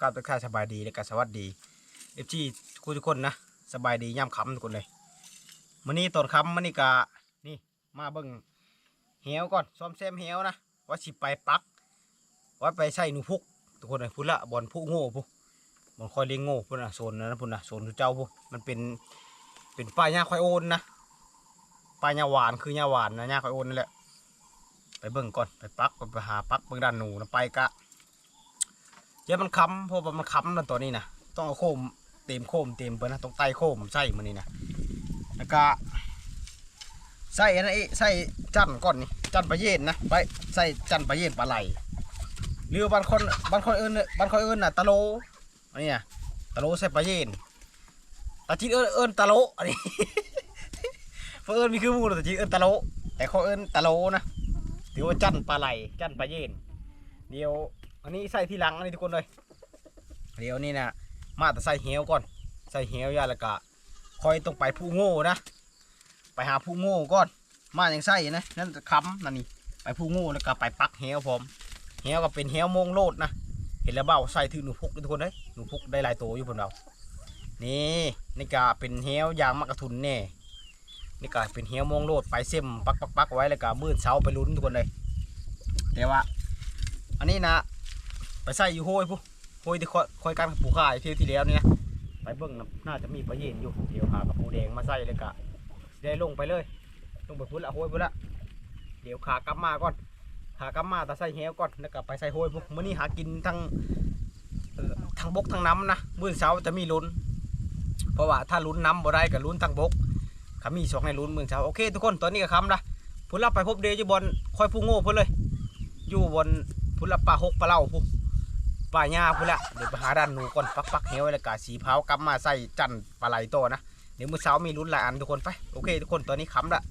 กราบทักทาสบายดีและก็สวัสดีเอฟซีทุกคนทุกคนนะสบายดีย่ำคำทุกคนเลยมื้อนี้ตอนคำมื้อนี้กะนี่มาเบิ่งเหวก่อนซ้อมแซมเหวนะว่าสิไปปักว่าไปใส่หนูพุกทุกคนเลยพุ่นละบอลผู้โง่พุบอลคอยเลี้ยงโง่พุ่นนะโซนนั้นพุ่นนะโซนเจ้าพุมันเป็นเป็นป้ายหญ้าควายโอนนะป้ายหญ้าหวานคือหญ้าหวานนะหญ้าควายโอนนั่นแหละไปเบิ่งก่อนไปปักไปหาปักเบิ่งด้านหนูนะไปกะ ดี๋ยวมันค้ำเพราะว่ามันค้ำนั่นตัวนี้นะต้องเอาโคมเต็มโคมเต็มไปนะต้องไต่โคมใส่มันนี่นะแล้วก็ใส่อันนั้ใส่จันก่อนนี่จันปลาเย็นนะไปใส่จันปลาเย็นปลาไหลหรือบางคนบางคนเอิ้นบางคนเอิ้นน่ะตะโลอันนี้นะตะโลใส่ปลาเย็นตาจีเอิ้นเอิ้นตะโลอันนี้เพราะเอิ้นมีคือมูแต่จีเอิ้นตะโลแต่เขาเอิ้นตะโลนะถือว่าจันปลาไหลจันปลาเย็นเดี๋ยว อันนี้ใส่ที่หลังอันนี้ทุกคนเลย เดี๋ยวนี่นะมาแต่ใส่เหวก่อน ใส่เหวยาแล้วก็คอยต้องไปผู้โง่นะ ไปหาผู้โง่ก่อน มาอย่างใส่นะ นั่นจะค้ำนั่นนี่ ไปผู้โง่แล้วก็ไปปักเหวพร้อมเหวก็เป็นเหวมงโลดนะ เห็นแล้วเบ้าใส่ถือหนูพุกทุกคนเลยหนูพุกได้หลายตัวอยู่บนเรา นี่นี่ก็เป็นเหวยางมักกะทุนแน่นี่ก็เป็นเฮวมงโลดไปเส้มปักปักปักไว้แล้วก็มืดเช้าไปลุ้นทุกคนเลย แต่ว่า อันนี้นะ ไปใส่อยู่ห้วยผู้ห้วยที่คอยคอยการปูข่ายเที่ยวที่แล้วนี่นะไปเบิ่งน,น่าจะมีปลาเย็นอยู่เดี๋ยวหากระปูแดงมาใส่เลยกะได้ลงไปเลยลงไปพุ่นละห้วยพุ่นละเดี๋ยวขากลับมาก่อนขากลับมาต่ใส่เฮียวก่อนแล้วก็ไปใส่ห้วยพวกมื้อนี้หากินทั้งทั้งบกทั้งน้ำนะมื้อเช้าจะมีลุ้น เพราะว่าถ้าลุ้นน้ำบ่ได้ก็ลุ้นทั้งบกขามีสองในรุ่นเมือเช้าโอเคทุกคนตอนนี้ก็คำละพุ่นรับไปพบเดย์อยู่บนคอยผู้โง่พุ่นเลย อยู่บนพุ่นรับปลาหกปลาเล่าพุ่น ปลาหญ้าพุ่นละเดี๋ยวไปหาด้านหนูก่อนปักปักเฮวแล้วก็สีเผากำมาใส่จันปลาไหลโตนะเดี๋ยวมื้อเช้ามีรุ่นหลายอันทุกคนไปโอเค ทุกคนตอนนี้คำละ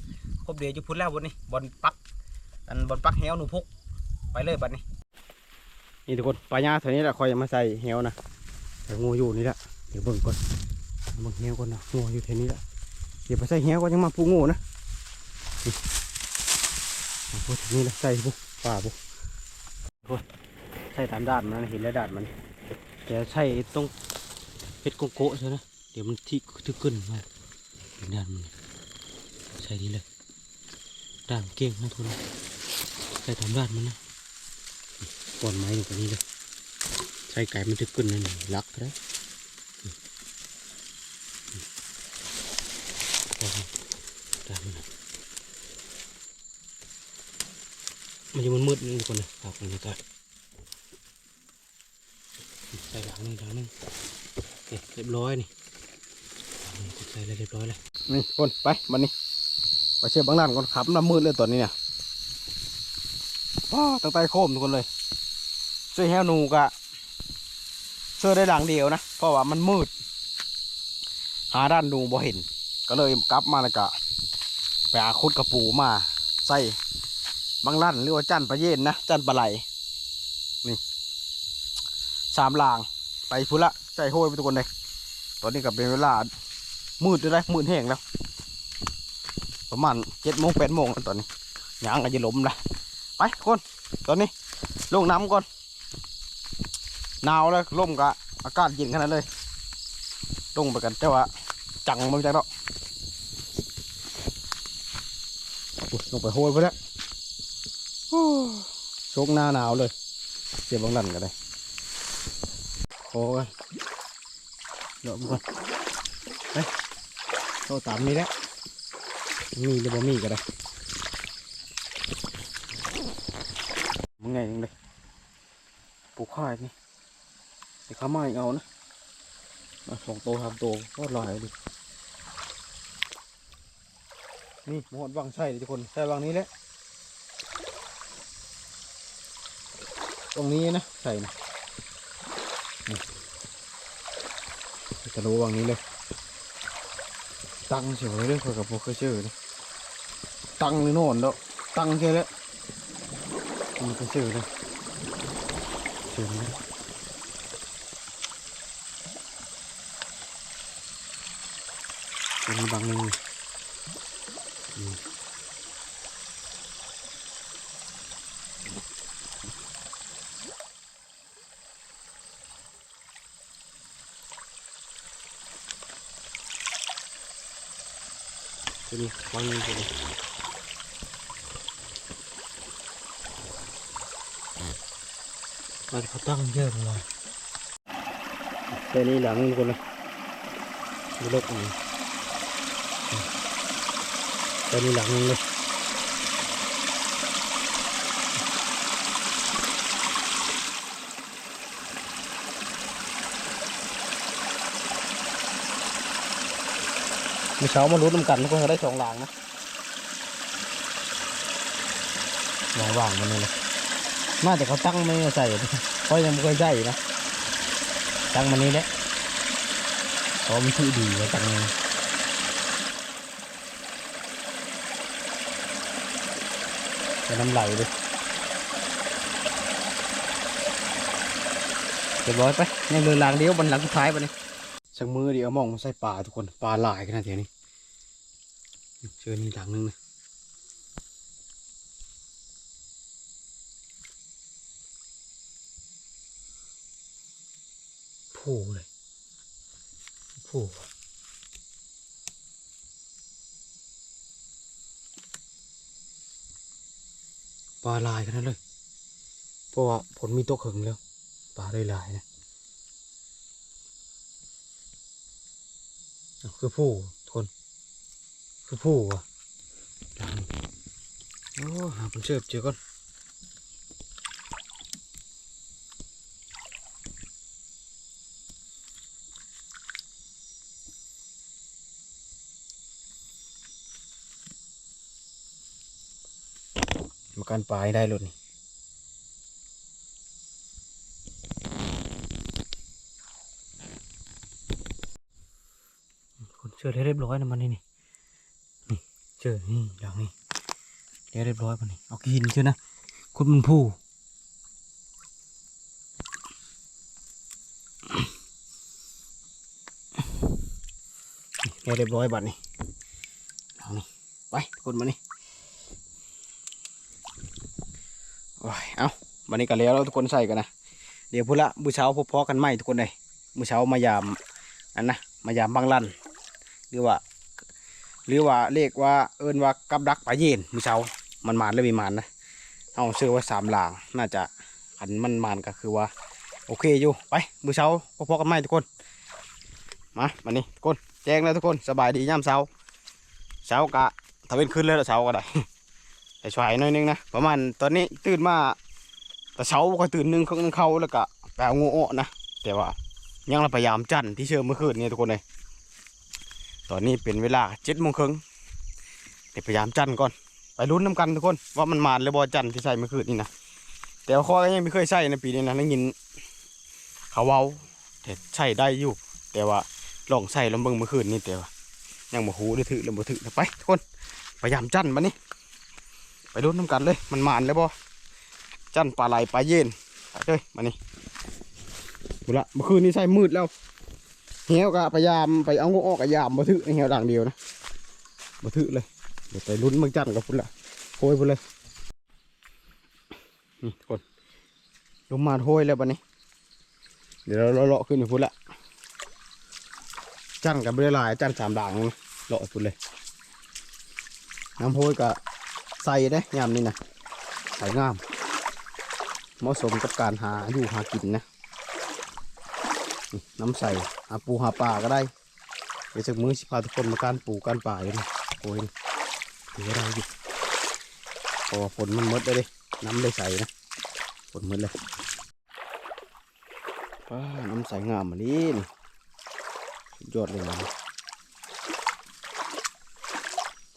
พบเดย์อยู่พุ่นแล้วบนนี้บนปักอันบนปักเฮวหนูพุกไปเลยบัดนี้ นี่ทุกคนปลาหญ้าตัวนี้แหละคอยมาใส่เฮวนะแต่งูอยู่นี่แหละเดี๋ยวเบิ่งก่อนเบิ่งเฮวก่อนนะงูอยู่แถวนี้แหละเดี๋ยวไปใส่เหี้ยก็ยังมาปูงูนะนี่นี่เลยใส่ปุ๊ป่าปุ๊พู ส่ตามด้านมันนะเห็นแล้วด้านมันแต่ใส่ตรงเห็ดโกโก้ใช่ไหมเดี๋ยวมันที่ที่ขึ้นมาด้านมันใส่นี่เลยด้านเก่งนะทุกคนใส่ตามด้านมันนะก่อนไม้ลงไปนี่เลยใส่ไก่มันจะขึ้นนั่นลักนะด่างมันนะมันจะมันมืดนิดนึงทุกคนเลยครับบรรยากาศ หลังหนึงหลังหนึงโอเคเรียบร้อยนี่หลังนี้ก็ใส่แล้วเรียบร้อยเลยนี่คนไปมันนี่ไปเชื่อบางด้านก่อนขับน้ำมืดเลยตอนนี้เนี่ยว้าตั้งใต้โคมทุกคนเลยเสื้อแฮวหนูกะเสื้อได้หลังเดียวนะเพราะว่ามันมืด หาด้านหนูบ่เห็น ก็เลยกลับมาแล้วก็ไปหาคุดกระปูมาใส่บางลั่นหรือว่าจันปลาเย็นนะจันปลาไหล สามลาง ไปพุละใส่โห้ยไปทุกคนเลยตอนนี้ก็เป็นเวลามืดด้วยนะมืดแห้งแล้ว ประมาณเจ็ดโมงแปดโมงแล้วตอนนี้ยางก็จะล้มละไปคน ตอนนี้ลงน้ำก่อนหนาวแล้วล่มกะอากาศเย็นขนาดเลยลงไปกันแต่ว่าจังมันจังเนาะลงไปโห้ยไปแล้วโชกหน้าหนาวเลยเสียบางหลันกันเลย อกันเดี๋ยวก่อนเฮ้ยโตตามนี้แหล้วมีหรือบ่มีกันเลยมึงไงยังเลยปลูกข้ายนี่ไอ้ข้าไม้เอานะมาสองโตัวสามตัวก็ลอยดินี่หมดวางใส่เลยทุกคนใส่วางนี้แหละตรงนี้นะใส่นะ นี่จะรู้วางนี้เลย ตั้งเฉยเลยคนกับพวกเคเชื่อเลยตั้งหรือโน่นแล้วตั้งแค่แล้วมันเคเชื่อเลยเชื่อเลยตัวนี้บางนึง ตัวนี้วางนี่ตัวนี้มันเขาตั้งเยอะเลยตัวนี้หลังคนละดูล็กอันนี้ตัวนี้หลังนึงเลย มีเช้ามาลุ้นน้ำกันทุกคนก็ได้สองหลังนะวางว่างมันนี่เลยน่าจะเขาตั้งไม่ใส่เพราะยังไม่เคยใส่นะ ตั้งมันนี้แหละเพราะมันชื่อดีตั้งมันจะน้ำไหลเลยเรียบร้อยไปยังเรือลางเดียวบนหลังสุดท้ายไปนี่ สักมือเดียวมองใส่ปลาทุกคนปลาหลายขนาดนี้เจอนี่หลังนึงนะผล่เลยผล่ปลาลายขนาดเลย เพราะว่าผลมีตกเขิงแล้ว ปลาได้ลายนะอ้าว คือผู้ทนคือผู้อะโอ้หาผมเชื่อเจอก่อนมาการปลายได้เลยนี่ คนเจ อได้เรียบร้อยนะมันนี่นี่นี่เจอนี่อย่างนี้เรียบร้อยมันนี่เอากินเชื่อนะคุณมันผู้นี่เรียบร้อยบัดนี้เอานี่ไปทุกคนมานี่โอ้ยเอาบันนี้กันแล้วแล้วทุกคนใส่กันนะ เดี๋ยวพูดละมือเช้าพบพอกันไหมทุกคนเลยมือเช้ามายามอันนะ มายามบางลัน หรือว่า หรือว่าเรียกว่าเอิ้นว่ากับดักปลาเย็นมือเช้ามันมานหรือไม่มานนะเอาซื้อไว้สามหลางน่าจะขันมันมานก็คือว่า โอเคอยู่ไปมือเช้าพอๆกันไหมทุกคนมามานี่ทุกคนแจ้งแล้วทุกคนสบายดีย่ำเช้าเช้ากะถ้าเป็นขึ้นเลยละเช้าก็ได้แต่ช่วยหน่อยนึงนะประมาณตอนนี้ตื่นมาแต่เช้าก็ตื่นหนึ่งเขาเข้าแล้วก็แปลงูอ้อนะแต่ว่ายังเราพยายามจันที่เชื่อเมื่อคืนนี้ทุกคนเลย ตอนนี้เป็นเวลาเจ็ดโมงครึ่งเดี๋ยวพยายามจันก่อน ไปลุ้นน้ำกันทุกคน ว่ามันมาหรือบอจันที่ใส่เมื่อคืนนี่นะแต่ข้อก็ยังไม่เคยใส่ในปีนี้นะได้ยินเขาเว้าแต่ใส่ได้อยู่ แต่ว่าลองใส่ลองเบิงเมื่อคืนนี่แต่ว่ายังบ่หูหรือถือหรือบ่ถือไปทุกคนพยายามจันมานี่ไปลุ้นน้ำกันเลย มันมานแล้วบอจันปลาไหลปลาเย็นไปเลยมานี่บุละเมื่อคืนนี้ใส่มืดแล้ว เหี่ยวก็พยายามไปเอางูออกกะยามมาถือเหี่ยวด่างเดียวนะมาถือเลยเดี๋ยวไปลุ้นเมืองจันทร์กับพุ่นละโอยพุ่นเลยนี่ทุกคนลงมาโอยแล้วบันนี้ เดี๋ยวเราเลาะขึ้นไปพุ่นละจันทร์กับเรือลายจันทร์สามด่างเลาะพุ่นเลยน้ำโพยก็ใส่ได้ยามนี้นะใส่งามเหมาะสมกับการหาอยู่หากินนะ น้ำใสหาปูหาปลาก็ได้เดี๋ยวจากมือสิพาทุกคนมาการปูการป่าอยู่นี่โอ้ยนี่ถือว่าได้อยู่พราะว่าฝนมันมดเลยดิน้ำเลยใส่นะฝนมดเลยว้าน้ำใสงามมานี่นี่ยอดเลยนะ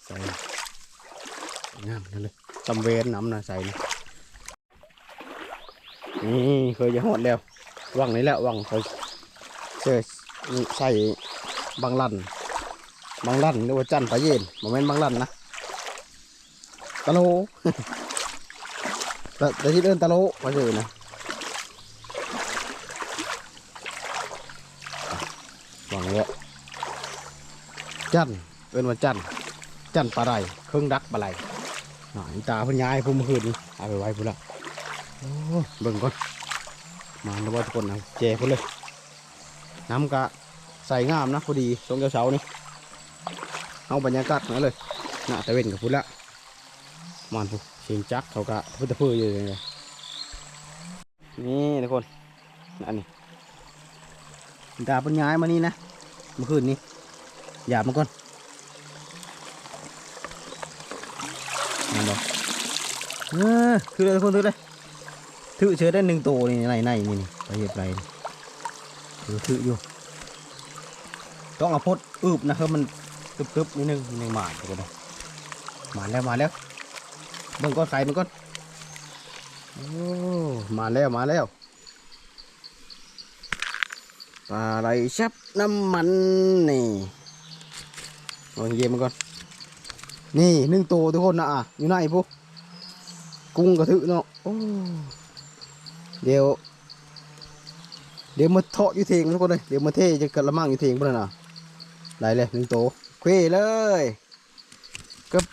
ใส่งามนั่นเลยจำเวนน้ำนะใส่นะนี่เคยจะหอดแล้ววังนี้แหละวังเคย เจอใส่บางลันบางลันหรือว่าจันปลาเย็นโมเมนต์บางลันนะตะโลแต่แต่ที่เดินตะโลมาเจอนะวางเยอะจันเอินว่าจันจันปลาไหลเครื่องดักปลาไหลหน่อยตาเพันยายพุ่มอคืนเอาไปไว้พุ่นละโอ้เบิ่งก่อนมาแล้วว่าทุกคนนะเจพุ่นเลย น้ำกะใส่งามนะพอดีช่วงเช้าๆนี่เอาบรรยากาศมาเลยหน้าตะเวนกับพุ่นละมานพุเสียงจักเขากะพุทธเพื่ออยู่เลยนี่ทุกคนอันนี้ดาบเป็นย้ายมานี่นะเมื่อคืนนี้หยาบมาก่อนนั่นบ่เออถือเลยทุกคนถือเลยถือเชื้อได้หนึ่งตัวนี่ในในนี่นี่ไปเหยียบไรนี่ ถือถืออยู่ ต้องเอาพดอึบนะครับมันกึบกึบนิดนึงนึงหมาดทุกคนเลยมาแล้วมาแล้วเบิ่งก้อนไข่มันก้อนโอ้มาแล้วมาแล้วปลาไหลชับน้ำมันนี่ลองเยี่ยมมันก่อนนี่หนึ่งตัวทุกคนนะอะอยู่ไหนพวกกุ้งกระทึกเนาะโอ้เดี๋ยว เดี๋ยวมาเทาะอยู่เทงทุกคนเลยเดี๋ยวมาเทจะกระมังอยู่เทงพวกนั้นน่ะได้เลยหนึ่งโตเควเลยกึบ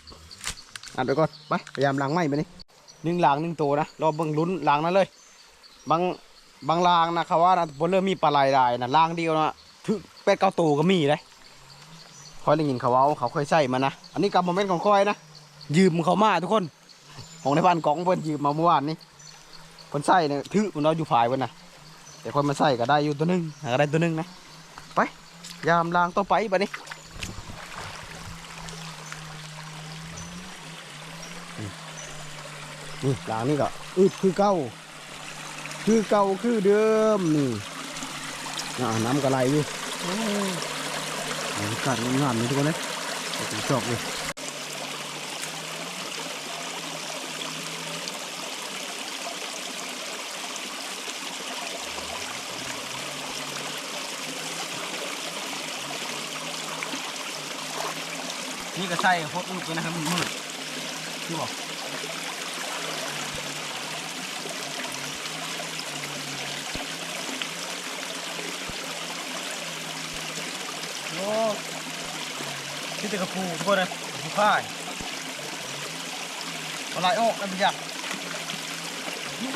อัดไปก่อนไปพยายามล้างไม้ไปนี่หนึ่งล้างหนึ่งโตนะรอเบิ่งลุ้นล้างนั่นเลย บางบางล้างนะเขาว่านะบนเริ่มมีปลาไหลได้นะล้างเดียวนะถึงเป็ดเก้าโตัวก็มีเลยคอยได้ยินเขาเว่าเขาเคยใส่มานะอันนี้กับโมเมนต์ของคอยนะยืมเขามาทุกคนของในบ้านกองเพิ่นยืมมาเมื่อวานนี้เพิ่นใส่เนี่ยถือมันเราอยู่ฝ่ายเพิ่นนะ แต่คนมาใส่ก็ได้อยู่ตัวหนึงหาก็ได้ตัวหนึงนะยามล้างต่อไปบัดนี้นี่ล้างนี่ก็อึดคือเก่าคือเก่าคือเดิมนี่อ่าน้ำกระไรอยู่โอ้ยบรรยากาศงามๆนี่ทุกคนเลยผมชอบเลย นี่ก็ใช่พดอึดเลยนะครับมืดที่บอกโอ้ที่ตะกระปูทุกคนเลยกระปูข่ายปลาไหลออกนั่นเป็นยักษ์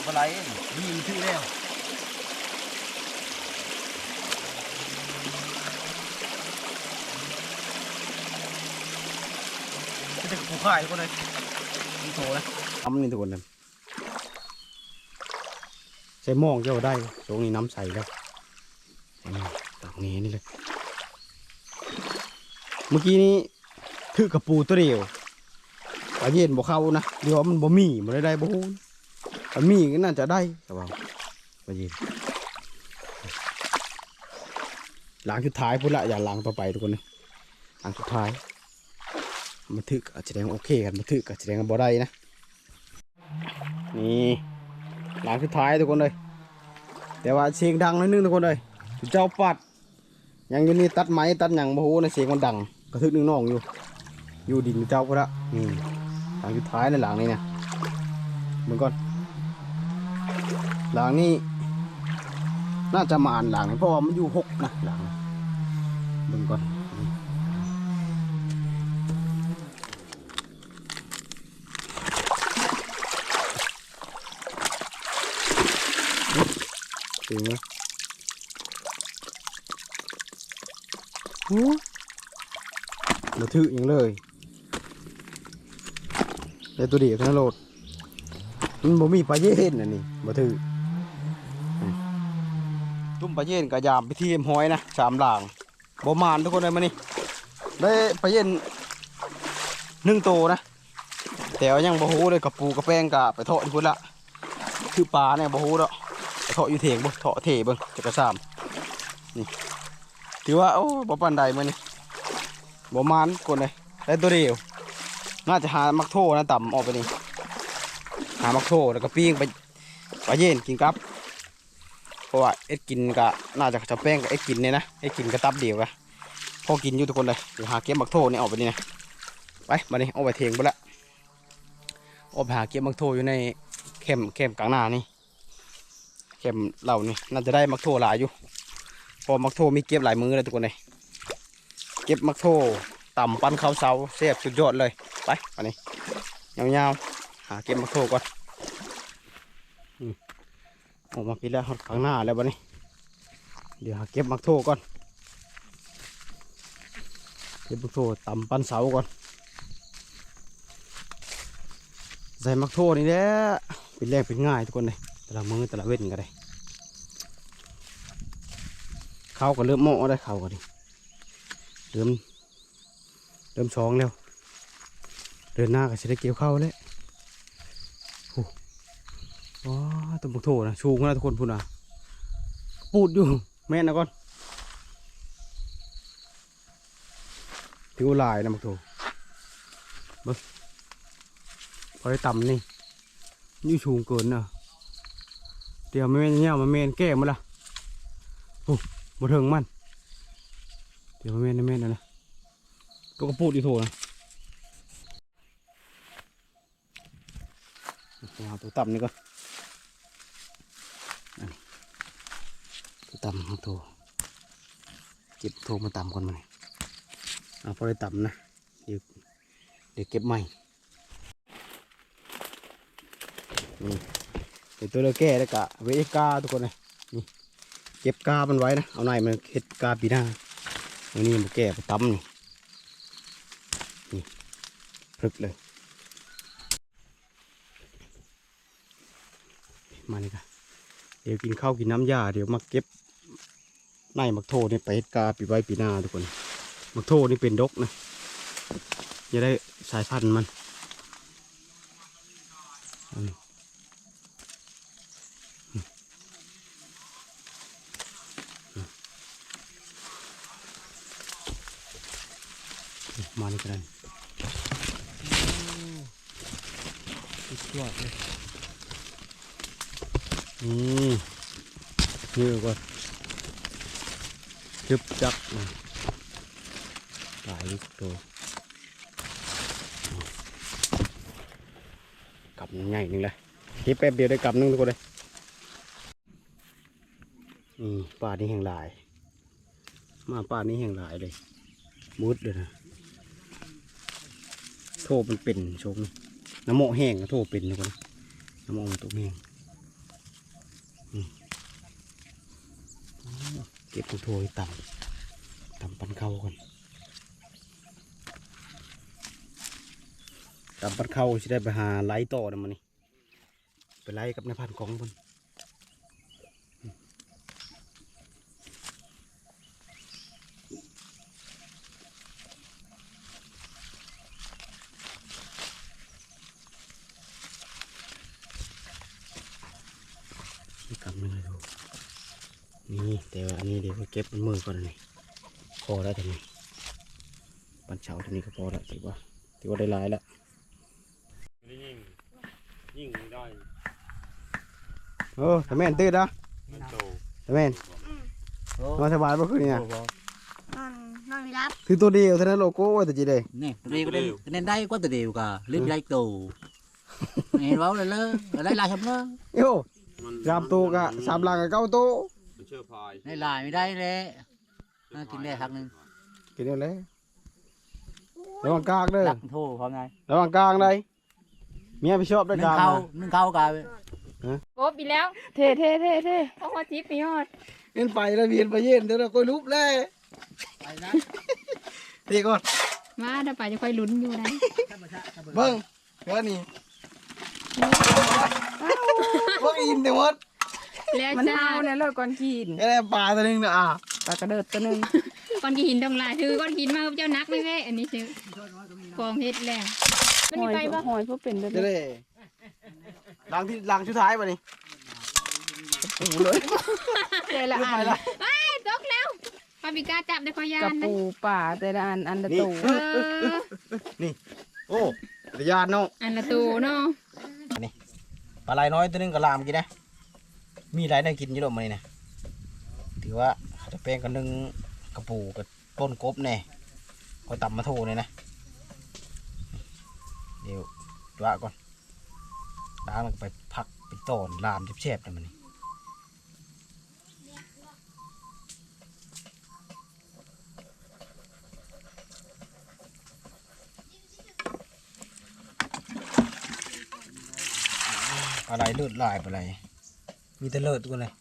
ปลาไหลนี่มันชื่อแล้ว ปูข่ายทุกคนเลยมันโถเลยทำนี่ทุกคนเลยใส่หมองเจ้าได้ตรงนี้น้ำใสแล้วตรงนี้นี่เลย เมื่อกี้นี้ถือกระปูตัวเดียวปลาเย็นบ่เข้านะเดี๋ยวมันบ่มีบ่ได้ได้บ่ฮู้มันมีก็น่าจะได้แต่ว่าปลาเย็นหลังสุดท้ายพุ่นละอย่าหลังต่อไปทุกคนเลยหลังสุดท้าย มาถึกอาจจะแสดงโอเคกันมาถึกอาจจะแสดงบ่ได้นะ นี่หลังสุดท้ายทุกคนเลย แต่ว่าเสียงดังนิดนึงทุกคนเลยเจ้าปัด ยังอยู่นี่ตัดไม้ตัดหยังบ่ฮู้นะเสียงมันดังกระทึกหนึงน้องอยู่ อยู่ดินเจ้าพุ่นละนี่หลังสุดท้ายในหลังนี้เนี่ยเหมือนก่อนหลังนี้ น่าจะมาอ่านหลังนี้เพราะว่ามันอยู่หกนะหลังเหมือนก่อน ถึงไหมมาถืออย่างเลยเดี๋ยวตัวเดียวเท่านั้นโหลดมันบ่มีปลาเย็นน่ะนี่มาถือตุ้มปลาเย็นกับยามไปที่เอ็มห้อยนะสามหลางบ่มานทุกคนเลยมานี่ ได้ปลาเย็นหนึ่งตัวนะ แต่ว่ายังบ่ฮู้เลยกับปูกับแป้งกะไปเทาะที่พุ่นละคือปลาเนี่ยบ่ฮู้ดอกไป เทาะอยู่เถงบ่เทาะเถเบิ่งจักระซามนี่ถือว่าโอ้บ่ปานใดมื้อนี้บมานกดเลยได้ตัวเดียวน่าจะหามักโทนะต่ำออกไปนี่หามักโทแล้วก็ปิ้งไปไปเย็นกินกับเพราะว่าเอ็ดกินก็น่าจะจะแป้งกับเอ็ดกินเนี่ยนะเอ็ดกินกระตับเดียวกันพอกินอยู่ทุกคนเลยเดี๋ยวหาเก็บมักโทนี่ออกไปนี่นะไปมานี่เอาไปเทงไปละออกไปหาเก็บมักโทอยู่ในเข็มเข็มกลางหน้านี่ เข็มเหล่านี่น่าจะได้มักโทหลายอยู่ พอมักโทมีเก็บหลายมือเลยทุกคนเลยเก็บมักโทต่ำปันเขาเสาเสียบสุดยอดเลยไปมานี่ยาวๆหาเก็บมักโทก่อนออกมาพี่แล้วข้างหน้าแล้วบัดนี้ เดี๋ยวหาเก็บมักโทก่อนเก็บมักโทต่ำปันเสาก่อนใส่มักโทนี่แหละเป็นแรงเป็นง่ายทุกคนเลย แต่ละมือแต่ละเว้นก็ได้เขาก็เริ่มเหมาะได้เขาก็ดิเริ่มเริ่มช้องแล้ว เดินหน้าก็จะได้เกี่ยวเข้าแล้วโอ้ว้าตัวมักโทนะชูงนะทุกคนพูดนะปูดอยู่แม่นนะก่อนถือลายนะมักโทพอได้ต่ำนี่นี่ชูงเกินเนะ เดี๋ยวแม่นเนี่ยมาแม่นแก้มาละโอ้บ่ถึงมัน เดี๋ยวมาแม่นนะแม่นนะตัวกระปูดอีโถนะเอาตัวต่ำนี่ก่นตัวต่ำของโถเก็บโถมาต่ำก่อนมาเลยเอาพอได้ต่ำนะเดี๋ยวเดี๋ยวเก็บใหม่นี่ เป็นตัวเลือกแก้แล้วก็เวกาทุกคนเลยนี่เก็บกามันไว้นะเอาในมันเฮ็ดกาปีหน้าอันนี้มันแก้ไปตำนี่นี่พลึกเลยมานี่ค่ะเดี๋ยวกินข้าวกินน้ำยาเดี๋ยวมาเก็บในมักโทนี่ไปเฮ็ดกาปีไว้ปีหน้าทุกคนมักโทนี่เป็นดกนะจะได้สายพันธุ์มันอันนี้ มานี่กันสุดยอดเลยนี่นี่ก่อนจึบจับนะหลายตัวกลับใหญ่หนึ่งเลยคิดแป๊บเดียวได้กลับหนึงทุกคนเลยนี่ป่านี้แห่งหลาย มาป่านี้แห่งหลายเลยมุดเลยนะ โทมันเป็นชงน้ำโมแห้งโทเป็นนะคนน้ำโมมันตกแห้งเก็บโทให้ต่ำต่ำปันเข้าก่อนต่ำปันเข้าจะได้ไปหาไล่ต่อนะมันนี่ไปไล่กับในพันของบนนี่กำนึงเลยดูนี่แต่ว่าอันนี้ เดี๋ยวไปเก็บมันมือก่อนนี่พอแล้วแต่นี่ปันเช้าตัวนี้ก็พอแล้วถือว่าถือว่าได้หลายแล้วไม่ได้ยิงยิงได้โอ้ทำแม่นตื่นนะมันโตทำแม่นนอนสบายป่ะคืนนี้นะนอนนอนไม่รับคือตัวเดียวเท่านั้นโลโก้ไว้แต่จีเดย nè đây có nên nên đây có từ điều cả lên đây tù nè báo là lơ ở đây là xong lơ โย่สามตัวกะสามหลังกะเก้าตั วมันเชื่อพาย đây là mới đây nè nó kín đây thằng này กินเดียวเลยระวังกลางเด้อ đặt thô hôm nay ระวังกลางเลยเมียไปชอบได้ nâng กลางนะ khâu nâng khâu cả โอ้ปีแล้วเท่เท่เท่เท่เพราะว่าจิ๊บปียอดเล่นไปแล้วเวียนไปเย็นเดี๋ยวเราก็ลุบเลยทีก่อนมาเดี๋ยวไปจะค่อยลุ้นอยู่นะเบิ้งเดี๋ยวนี่เบิ้งอินเดี๋ยวหมด แล้วมันจ้าเอาเนี่ยเลยก่อนกินแค่ปลาตัวหนึงนะอะปลากระเดิดตัวหนึงก้อนหินตรงลายถือก้อนหินมาเจ้านักไม่แม่อันนี้ซื้อกองเฮ็ดแล้วมันหมีอยไปปะหอยพวกเป็นแบบเดี๋ยวนี้เลยหลังที่หลังชุดท้ายป่ะนี่ปูเลยแต่ละอันไอ้ตกแล้วปาปิกาจับได้ขอยากระนนะปูป่าแต่ละอันอันละนี่ตูเออโอ้ระยานเนาะอันละตูเนาะปลาไหลน้อยตัวหนึงก็ลามกินนะ มีไรน่ากินอยู่หรอกมันนี่นะถือว่าเขาจะแป้งกันนึงกระปูกับต้นกบแน่คอยตำมาโทเนี่ยนะ เดี๋ยวดูก่อนล้างล้วก็ไปพักไปต้อนลามเจ็บๆนะมันนี่อะไรเลือดลายไปอะไร มีแต่เลอดกูเลย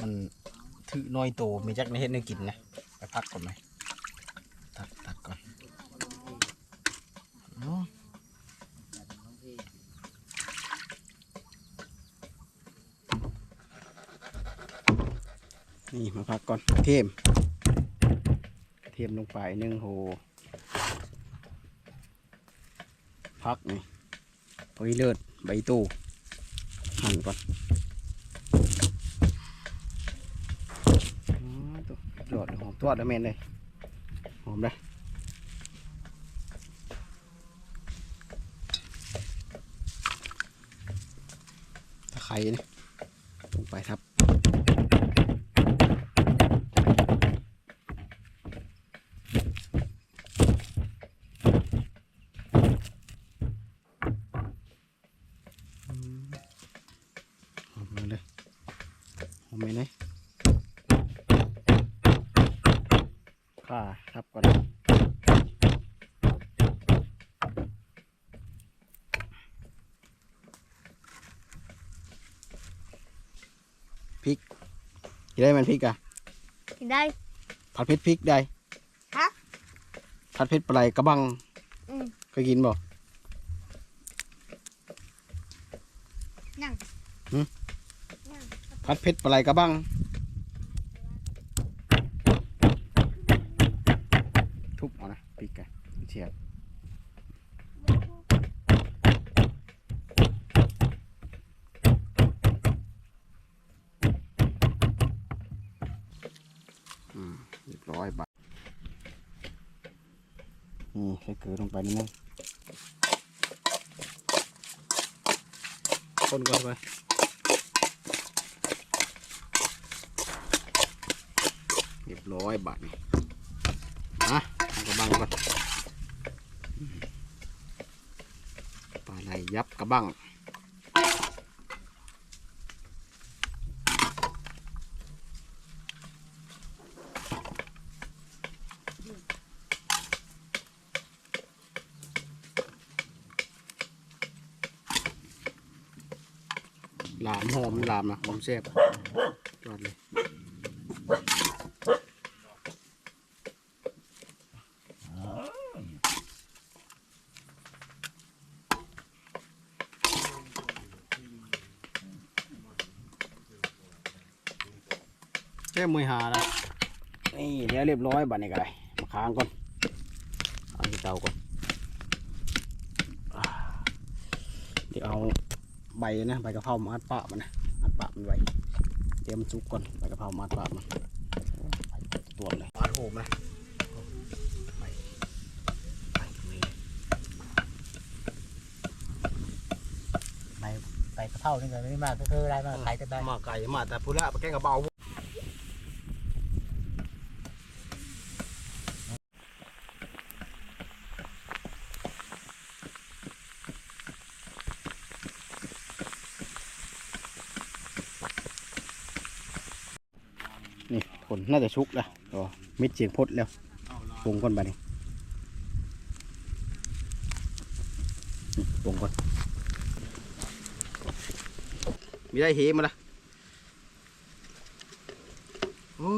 มันถือน้อยโตมีจักในเห็ดในกินนะ ไปพักก่อนไหม พักก่อนเทียมเทียมลงไปหนึ่งโหพักนี่พอยเลิศใบตู้หั่นก่อนอ๋อตัวยอดหอมทอดแล้วแม่นเลยหอมเลยตะไคร้นี่ลงไปครับอืมหอมเลยหอมไหมเนี่ย ค่ะครับก่อนพริกกินได้มัน พริกอะกินได้ ผัดเผ็ดพริกได้ฮะผัดเผ็ดปลาไหลกระบังอืม เคยกินบ่ยังหืมผัดเผ็ดปลาไหลกระบังทุบเอานะพริกอะเฉียบอืมเรียบร้อยบาทนี่ใส่เกลือลงไปนิดนึงคนก่อนไปเรียบร้อยบาทนี่นะเอากระบังก่อนอืมปลาไหลยับกระบัง หลามหอมหลามนะหอมแซ่บยอดเลยแค่มือหาละนี่เดี๋ยวเรียบร้อยบัดนี้ก็ได้มาค้างก่อนเอาที่เตาก่อนอ่าเดี๋ยวเอา ใบนะใบกะเพรามาอัดปะมันนะอัดปะมันไว้เตรียมซุกก่อนใบกะเพรามาอัดปะมันตัวเลยอัดโหมนะใบใบตรงนี้ใบใบกะเพรานี่ก็ไม่มากก็คืออะไรมาขายจะได้มาไก่มาแต่พูดละไปแกงกระเบา นี่ผลน่าจะชุกแล้วก็มิดเสียงพดแล้วปรุงก่อนไปนี่นี่ปรุงก่อนมีได้เฮมาละโอ้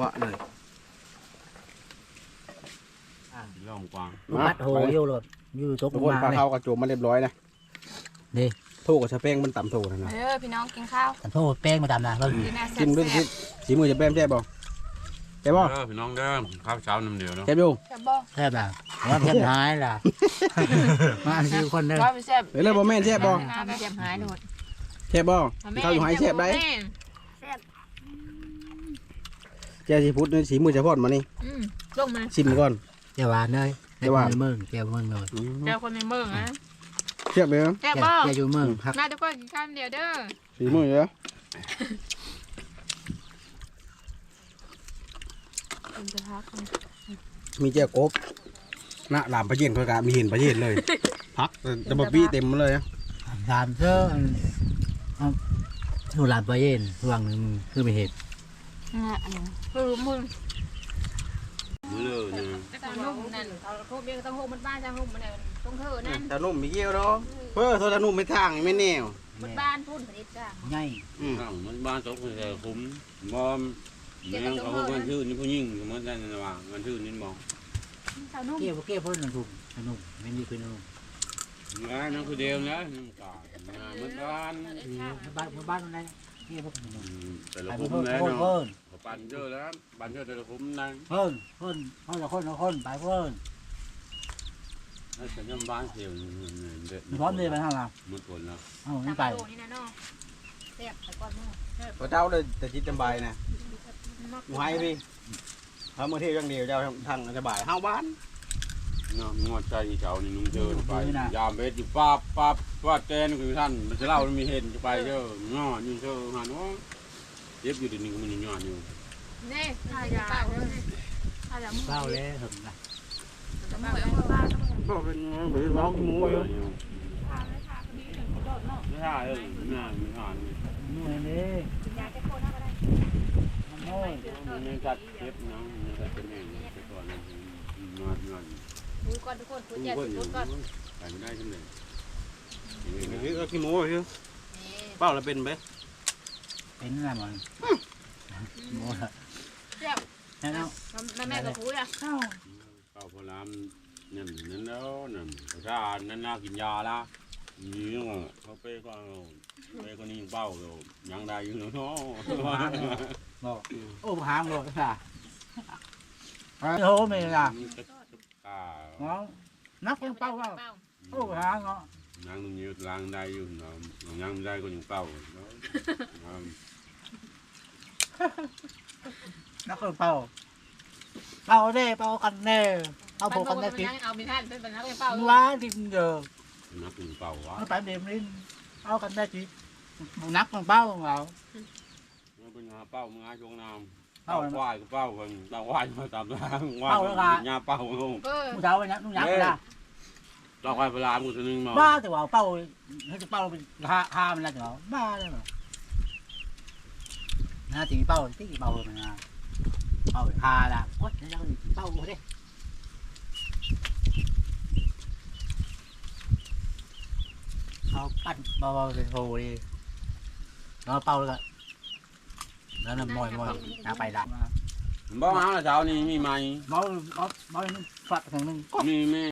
วะเลยล่องกวาง มัดโหอยู่เลยอยู่ตกทุกลคงนมาพาเลย เข้ากระโจมมาเรียบร้อยนะ นี่ โทษกับชาแป้งมันต่ำโทษนะนะเออพี่น้องกินข้าวแต่พวกแป้งมาตามนะเรากินอาชิมด้วยสิสีมือจะแป้งแซ่บบ่แซ่บบ่เด้อพี่น้องเด้อข้าวเช้าน้ำเดียวเนาะแซ่บอยู่แซ่บบ่แซ่บอะว่าเพื่อนหายล่ะ มาอันคือคนเด้อว่าไปแซ่บเฮ้ยเลยบ่แม่นแซ่บบ่น้ำไปแซ่บหายโดดแซ่บบ่ข้าวอยู่ให้แซ่บได้แจ้สิพุทธนี่สีมือจะพอดมานี่อืมลงมาชิมก่อน เจ้าหวานเลยเจ้าหวาน เมืองเจ้าเมืองเลยอืมเจ้าคนในเมืองนะ แซ่บเลยนะแซ่บเจ้าบ่เจ้าอยู่เมืองครับน่าทุกคนกินข้าวเดียวเด้อสีมือเยอะเป็นจะพักมีแจ้กบหน้าลามประเย็นเพื่อกะมีเห็นประเย็นเลย พักจะบะบี้เต็มเลยนะถามเจ้าเอาอยู่หลานไปเย็นช่วงหนึงคือไม่เห็นอะอันนี้คือมึงมือเลยนะแต่ของนุ่มนั่นเขาโคเบียก็ต้องโฮมมันบ้านจ้าโฮมมันเนี่ย ต้องเธอนั่นตานุ่มมีเกี้ยวเนาะเพื่อโทษตานุ่มไม่ทางไม่แนวบนบ้านพุ่นผลิตจ้าใหญ่อ้าวมันบ้านตกแต่คุ้มบอมแม่งเขาพวกมันชื่อนี่ผู้หญิงก็เหมือนกันนะว่ามันชื่อนี่มองสาวนุ่มเกี่ยวเกี่ยวเพิ่นนั่นถูกสนุกไม่มีคือนุ่มงานนั่นคือเดียวนะน้ำตาลงานมันบ้านบ้านบ้านอะไรเกี่ยวเพิ่นอืมแต่ละไปคุ้มเพิ่นแล้วเพิ่นเนาะเพิ่นเขาปั่นเยอะแล้วปั่นเยอะแต่ละคุ้มนั่นเพิ่นเพิ่นเพิ่นละคนละคนไปเพิ่น แล้วฉันยังบ้านเสียวเด็ดพร้อมเลยไปทางล่ะมันปวดแล้วเอ้านี่ไปโดนี่นะน้องเสียบแต่ก่อนน้องพระเจ้าเลยแต่จิตจำบายนะหมูให้พี่ทำมือเที่ยวอย่างเดียวเจ้าทางสบายห้าบ้านเนาะงอดใจเจ้านี่นุ่งเจอไปยามเวทอยู่ปั๊บปั๊บว่าแกนคือท่านมันจะเล่ามันมีเห็นจะไปเยอะงออยู่เจอหันว่าเย็บอยู่ดีนึงมันยังงออยู่นี่ทายาทายาเฝ้าแล้วถึงนะจะมาเอาบ้าน ก็เป็นหรือร้องหมูอยู่ไม่ใช่เออไม่ใช่ไม่ใช่นู่นนี่ยาจะโคตรอะไรมันโน่มันยังกัดเจ็บน้องมันกัดเป็นเองไปก่อนแล้วงอดงอดดูก่อนทุกคนคุณทุกอย่าคนจุก่อนไปไม่ได้ทั้งเลยนี่ก็ขี้หมูอยู่เป้าแล้วเป็นไหมเป็นอะไรมันโม่ละเสียบแค่นั้นแม่แม่กับพูดอะเอ้าเป้าพลาม นั่นนั่นแล้วนั่นถ้านั่นน่ากินยาละนี่เขาเป้ก็เป้ก็นี่เป้าอยู่ยังได้อยู่เนาะบอกโอ้หางบอกค่ะโอ้โหไม่ล่ะอ่าน้องนักยังเป้าว่าโอ้หางเนาะยังยืดล้างได้อยู่เนาะยังได้ก็ยังเป้าเนาะนักยังเป้าเป้าเด้เป้ากันแน่ เอาโบกันแน่กินเอามีท่านเป็นนักเรียนเป้าว้าดินเด้อนักยังเป้าวะ nó phải đêm lên ao cần đây chị một nắp bằng bao không vào มันเป็นหาเป้ามึงหาช่วงน้ำเป้าเป้าอะไรควายก็เป้าคนตาควายมาตามทางว่าเป้าแล้วล่ะหญ้าเป้าลงเออ một cháu nhá nó nhắc ra ตาควายพลามกูตัวนึงมา ba thì bảo bao nó chỉ bao ha ha mình là nhỏ ba đấy mà na thì bao tí bao rồi mà bao ha là quất nó đâu bao rồi đấy bao bắt bao bao thì hồ đi nó bao rồi nó là mồi mồi đã phải đặt บ่มาแล้วเช้านี้มีไหม bao bao bao phát thằng mình มีแม่